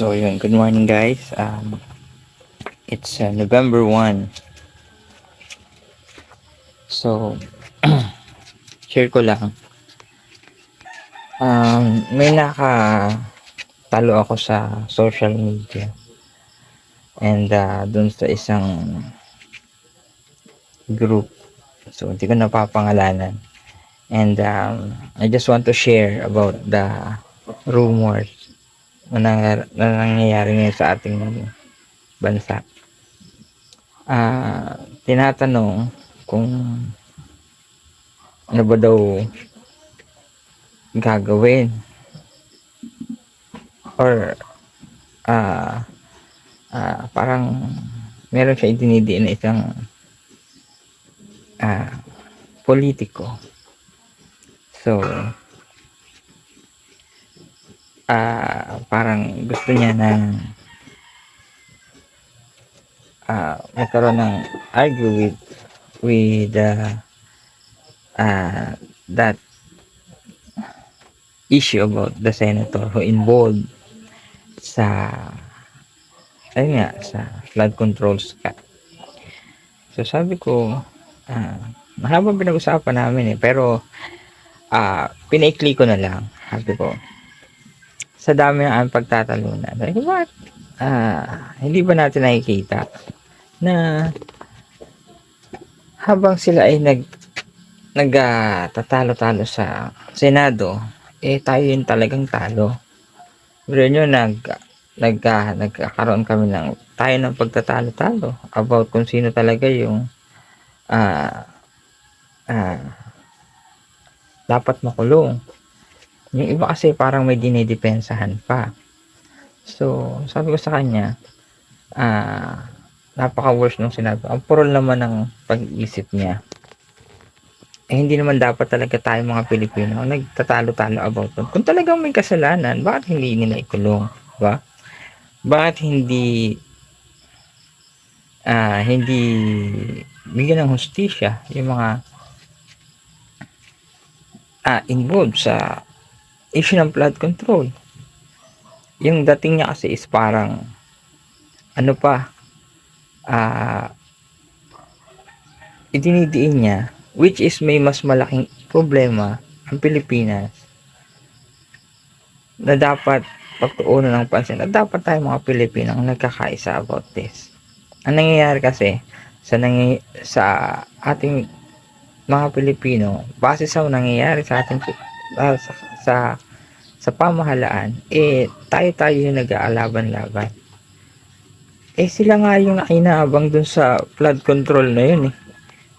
So yun, good morning guys. Um, it's uh, November 1. So, share ko lang. Um, may naka talo ako sa social media. And uh, dun sa isang group. So, hindi ko napapangalanan. And um, I just want to share about the rumors na, na nangyayari ngayon sa ating bansa. Ah, tinatanong kung ano ba daw gagawin or ah ah, parang meron siya idinidiin na isang ah politiko so ah parang gusto niya ng ah magkaroon ng argue with with uh, ah that issue about the senator who involved sa ayun nga sa flood control ska. So sabi ko ah mahabang pinag-usapan namin eh pero ah pinaikli ko na lang. Sabi ko sa dami ng aming pagtatalunan. Ko bakit? Ah hindi ba natin nakikita na habang sila ay nag nagtatalo-talo sa Senado eh tayo yung talagang talo. Pero nyo nag nagka, nagkakaroon kami ng tayo ng pagtatalo-talo about kung sino talaga yung ah ah dapat makulong. Yung iba kasi parang may dinidepensahan pa. So, sabi ko sa kanya, ah napaka-worst nung sinabi. Ang purol naman ng pag-iisip niya. Eh, hindi naman dapat talaga tayo mga Pilipino nagtatalo-talo about it. Kung talagang may kasalanan, bakit hindi nila ikulong? Ba? Bakit hindi ah hindi bigyan ng hustisya yung mga ah, involved sa issue ng flood control. Yung dating niya kasi is parang ano pa ah idinidiin niya which is may mas malaking problema ang Pilipinas na dapat pagtuunan ng pansin na dapat tayo mga Pilipino ang nagkakaisa about this. Ang nangyayari kasi sa nangy sa ating mga Pilipino base sa nangyayari sa ating ah, sa, sa sa pamahalaan eh tayo-tayo yung nag-aalaban-laban. Eh sila nga yung inaabang dun sa flood control na yun eh.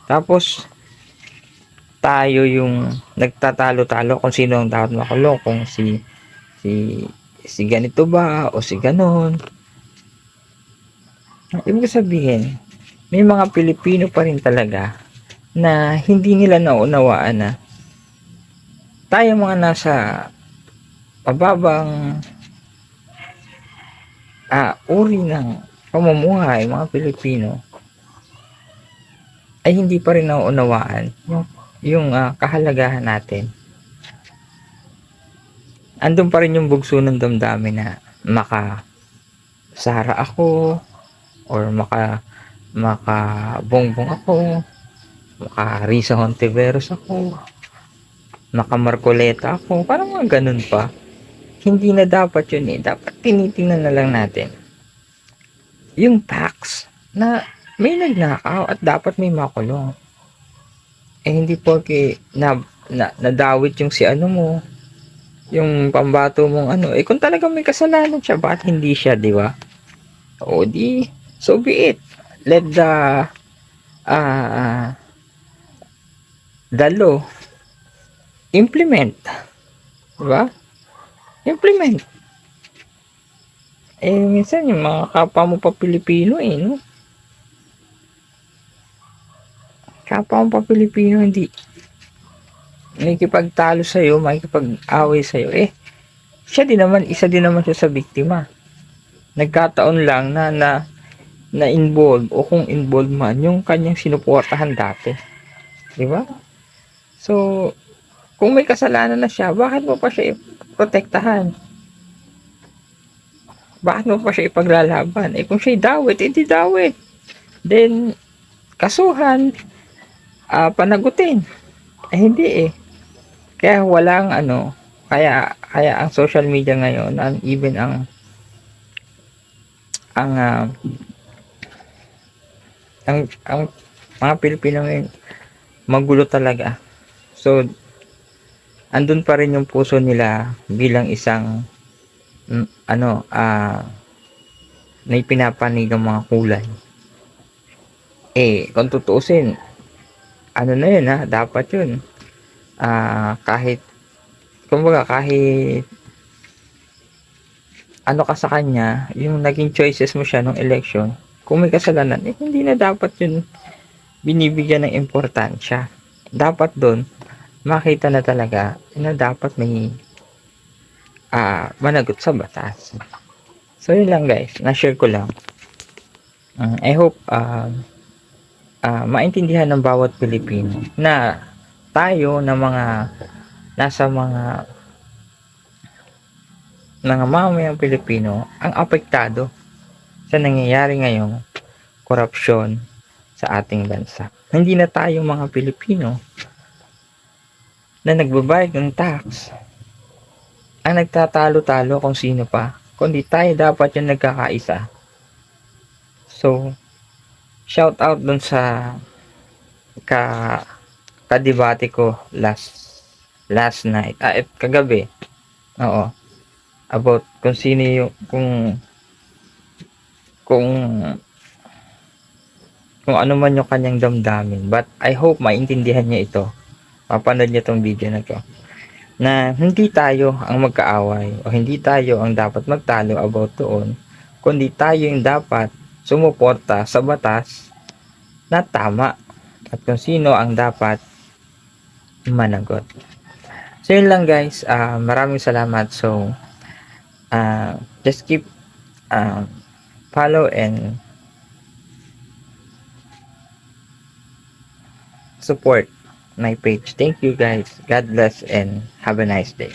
Tapos tayo yung nagtatalo-talo kung sino ang dapat makulong kung si si si ganito ba o si ganon. Ibig sabihin, may mga Pilipino pa rin talaga na hindi nila naunawaan na tayo mga nasa pababang ah, uri ng pamumuhay mga Pilipino ay hindi pa rin nauunawaan yung, ah, kahalagahan natin. Andun pa rin yung bugso ng damdamin na maka Sara ako or maka maka bongbong ako maka Risa Hontiveros ako maka Marcoleta ako. Parang mga ganun pa. Hindi na dapat yun eh. Dapat tinitingnan na lang natin. Yung tax na may nagnakaw at dapat may makulong. Eh hindi porke na, na nadawit yung si ano mo yung pambato mong ano. Eh kung talagang may kasalanan siya bakit hindi siya di ba? O di so be it. Let the ah the law implement di ba implement eh minsan yung mga kapwa mo pa Pilipino eh no kapwa mo pa Pilipino hindi makikipagtalo sa'yo, makikipag-away sa'yo, eh, siya din naman, isa din naman siya sa biktima. Nagkataon lang na, na, na involved o kung involved man, yung kanyang sinuportahan dati. Di ba? So, kung may kasalanan na siya, bakit mo pa siya protektahan? bakit mo pa siya ipaglalaban? Eh kung siya'y dawit, edi dawit. Then, kasuhan, ah, panagutin. Eh hindi eh. Kaya walang ano, kaya kaya ang social media ngayon, ang even ang ang ah, ang ang mga Pilipino ngayon magulo talaga. So andun pa rin yung puso nila bilang isang mm, ano ah na ipinapanig ng mga kulay. Eh, kung tutuusin, ano na yun ha, dapat yun. Ah, kahit, kumbaga kahit ano ka sa kanya, yung naging choices mo siya nung election, kung may kasalanan, eh, hindi na dapat yun binibigyan ng importansya. Dapat doon, makita na talaga na dapat may ah managot sa batas. So, yun lang guys. Na-share ko lang. Mm, I hope um ah, maintindihan ng bawat Pilipino na tayo na mga nasa mga mga mamayang Pilipino ang apektado sa nangyayari ngayong korupsyon sa ating bansa. Hindi na tayo mga Pilipino na nagbabayad ng tax ang nagtatalo-talo kung sino pa kundi tayo dapat yung nagkakaisa. So, shout out dun sa ka kadibate ko last last night, ah, eh, kagabi. Oo. About kung sino yung kung kung kung ano man yung kanyang damdamin. But I hope maintindihan niya ito. Mapanood niya tong video na to na hindi tayo ang magkaaway o hindi tayo ang dapat magtalo about doon, kundi tayo yung dapat sumuporta sa batas na tama at kung sino ang dapat managot. So yun lang guys, Ah, maraming salamat. So ah, just keep ah, follow and support my page. Thank you guys. God bless and have a nice day.